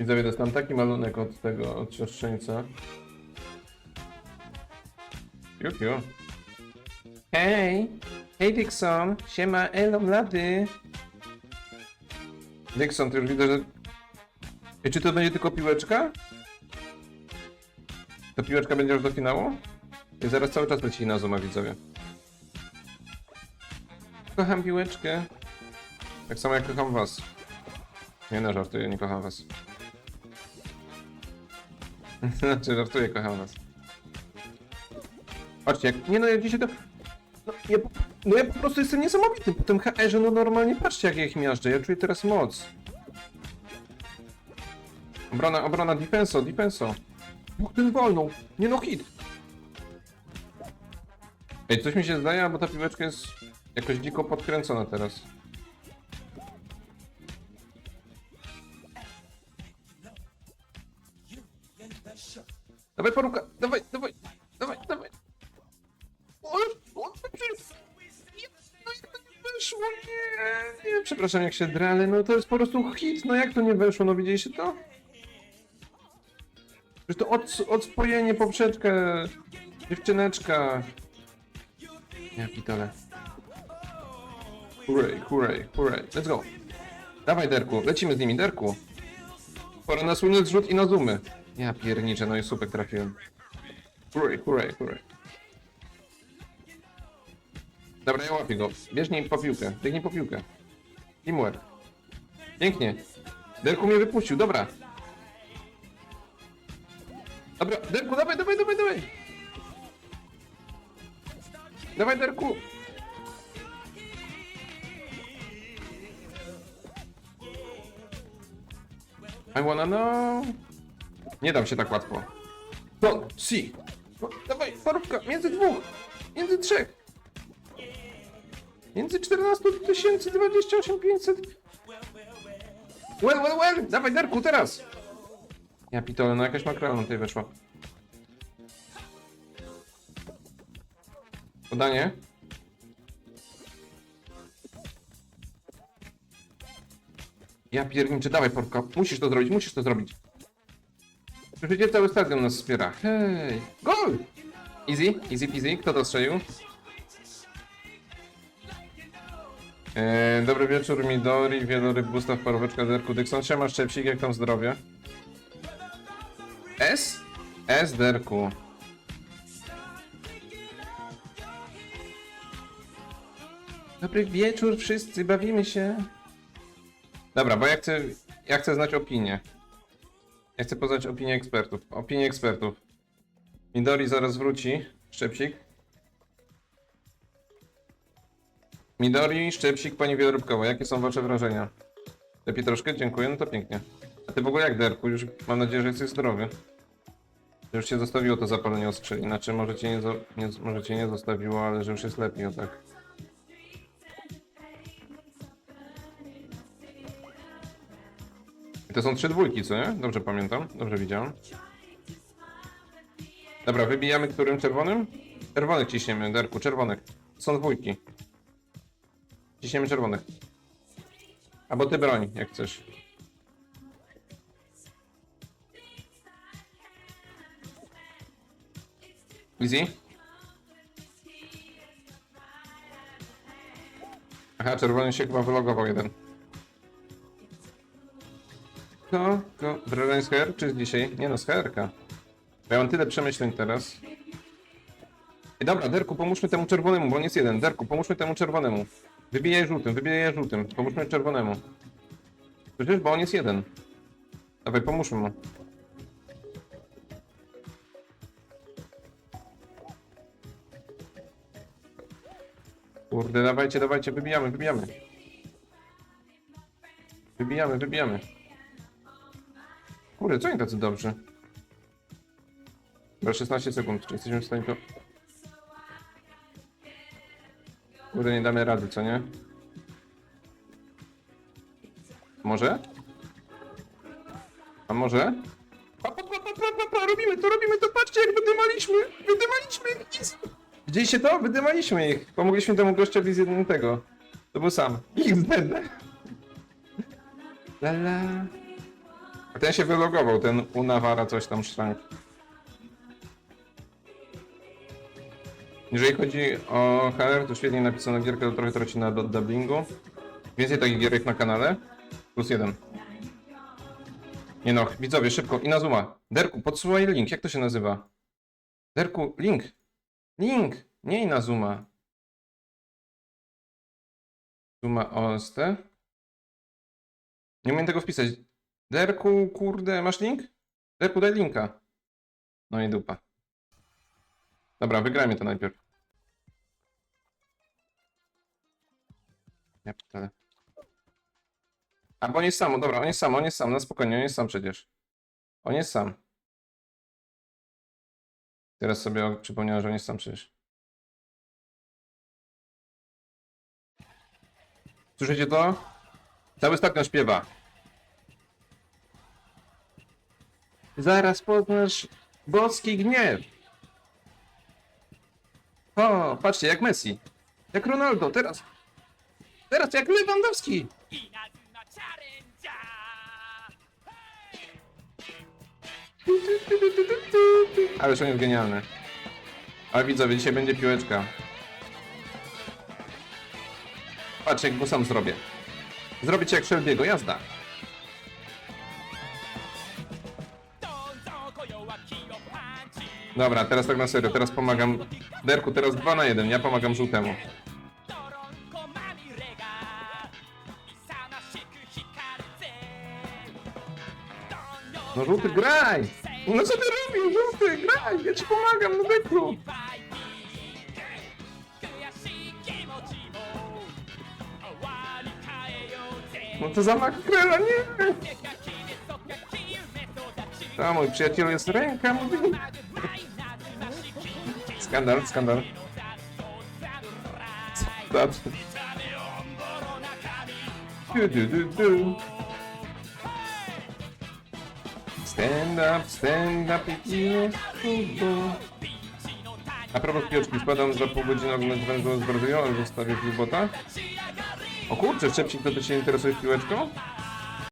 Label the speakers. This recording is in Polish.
Speaker 1: Widzowie, dostałem taki malunek od tego, od siostrzeńca. Piu, piu. Hej! Hej Dixon! Siema, elo, lady! Dixon, ty już widzę, że... I czy to będzie tylko piłeczka? To piłeczka będzie aż do finału? I zaraz cały czas leci na Zuma, widzowie. Kocham piłeczkę. Tak samo jak kocham was. Nie no, żartuję, nie kocham was. znaczy, żartuję, kocham was. Patrzcie, jak... Nie no, jak dzisiaj to... No ja, no ja po prostu jestem niesamowity po tym HR-ze, no normalnie patrzcie jak ja ich miażdżę, ja czuję teraz moc. Obrona, obrona, defenso, defenso. Bóg ten wolną, nie no hit. Ej, coś mi się zdaje, bo ta piłeczka jest jakoś dziko podkręcona teraz. Dawaj paruka, dawaj, dawaj, dawaj, dawaj. O, nie, no jak to nie weszło, nie, przepraszam jak się drę, ale no to jest po prostu hit, no jak to nie weszło, no widzieliście to? Przecież to od, odspojenie poprzeczkę, dziewczyneczka. Ja pitole. Hooray, hooray, hooray, let's go. Dawaj Derku, lecimy z nimi, Derku. Pora na słynny zrzut i na zoomy. Ja pierniczę, no i super trafiłem. Hooray, hooray, hooray. Dobra, ja łapię go. Biegnij po piłkę, biegnij po piłkę. Teamwork. Pięknie. Derku mnie wypuścił, dobra. Dobra, Derku, dawaj, dawaj, dawaj, dawaj. Dawaj, Derku. I wanna know. Nie dam się tak łatwo. No, si. No, dawaj, parówka, między dwóch. Między trzech. Między 14 tysięcy 28 500. Well, well, well. Dawaj, Darku, teraz. Ja pitole, no jakaś makrela tutaj weszła. Podanie. Ja pierniczę, dawaj porka, musisz to zrobić, musisz to zrobić. Przecież cały stadion nas wspiera. Hej, gol! Easy, easy peasy, kto to strzelił? Eee, dobry wieczór, Midori, wieloryb, Gustaw, Paróweczka, Derku, Dykson. Siema, Szczepsik, jak tam zdrowie? S? S, Derku. Dobry wieczór wszyscy, bawimy się. Dobra, bo ja chcę, ja chcę znać opinię. Ja chcę poznać opinię ekspertów. Opinię ekspertów. Midori zaraz wróci. Szczepsik. Midori, Szczepsik, pani Wieloróbkowa. Jakie są wasze wrażenia? Lepiej troszkę? Dziękuję, no to pięknie. A ty w ogóle jak, Derku? Już mam nadzieję, że jesteś zdrowy. Że już się zostawiło to zapalenie oskrzeli. Znaczy, może cię nie, nie, może cię nie zostawiło, ale że już jest lepiej, o tak. To są trzy dwójki, co nie? Dobrze pamiętam, dobrze widziałem. Dobra, wybijamy którym czerwonym? Czerwonych ciśniemy, Derku, czerwonych. Są dwójki. Ciśniemy czerwonych. Albo ty broń, jak chcesz. Easy? Aha, czerwony się chyba wylogował jeden. Ko, ko, Broń z HR czy dzisiaj? Nie no, z HR-ka. Ja mam tyle przemyśleń teraz. I dobra, Derku, pomóżmy temu czerwonemu, bo on jest jeden. Derku, pomóżmy temu czerwonemu. Wybijaj żółtym, wybijaj żółtym. Pomóżmy czerwonemu. Przecież, bo on jest jeden. Dawaj, pomóżmy mu. Kurde, dawajcie, dawajcie, wybijamy, wybijamy. Wybijamy, wybijamy. Kurde, co oni tacy dobrzy? Dobra, 16 sekund, czy jesteśmy w stanie to... Kurde, nie damy rady, co nie? Może? A może? Pa, pa, pa, robimy to, robimy to, patrzcie jak wydymaliśmy, wydymaliśmy. Yes. Widzieliście to? Wydymaliśmy ich. Pomogliśmy temu gościowi z jednym tego. To był sam. Ich zbędne. La la. Ten się wylogował, ten Unawara coś tam szrank. Jeżeli chodzi o HR, to świetnie napisana gierka, to trochę traci na dubbingu. Więcej takich gierek na kanale. Plus jeden. Nie no, widzowie, szybko. Inazuma. Derku, podsuwaj link. Jak to się nazywa? Derku, link. Link. Nie Inazuma. Zuma OST. Nie umiem tego wpisać. Derku, kurde, masz link? Derku, daj linka. No i dupa. Dobra, wygrajmy to najpierw. Ja pytale. A, bo on jest sam, dobra, on jest sam, on jest sam, na spokojnie, on jest sam przecież. On jest sam. Teraz sobie przypomniałem, że on jest sam przecież. Słyszycie to? Cały stadion śpiewa. Zaraz poznasz boski gniew. O, patrzcie, jak Messi. Jak Ronaldo, teraz. Teraz jak Lewandowski. Ależ on jest genialny. A widzowie, dzisiaj będzie piłeczka. Patrzcie jak go sam zrobię. Zrobić jak Szelbiego, jazda. Dobra, teraz tak na serio, teraz pomagam. Derku, teraz 2 na 1, ja pomagam żółtemu. No żółty, graj! No co ty robisz, żółty, graj! Ja ci pomagam, no Derku! No to
Speaker 2: zamach krela, no nie!
Speaker 1: Ta, mój przyjaciel jest ręka, mówi... Skandal, skandal.
Speaker 2: Skandal.
Speaker 1: Du, du, du, du. Stand up, stand up i A propos piłeczki, spadam za pół godziny oglądać wężą z Brazylią, ale zostawię w. O kurczę, Szepcik, to ty się interesujesz piłeczką?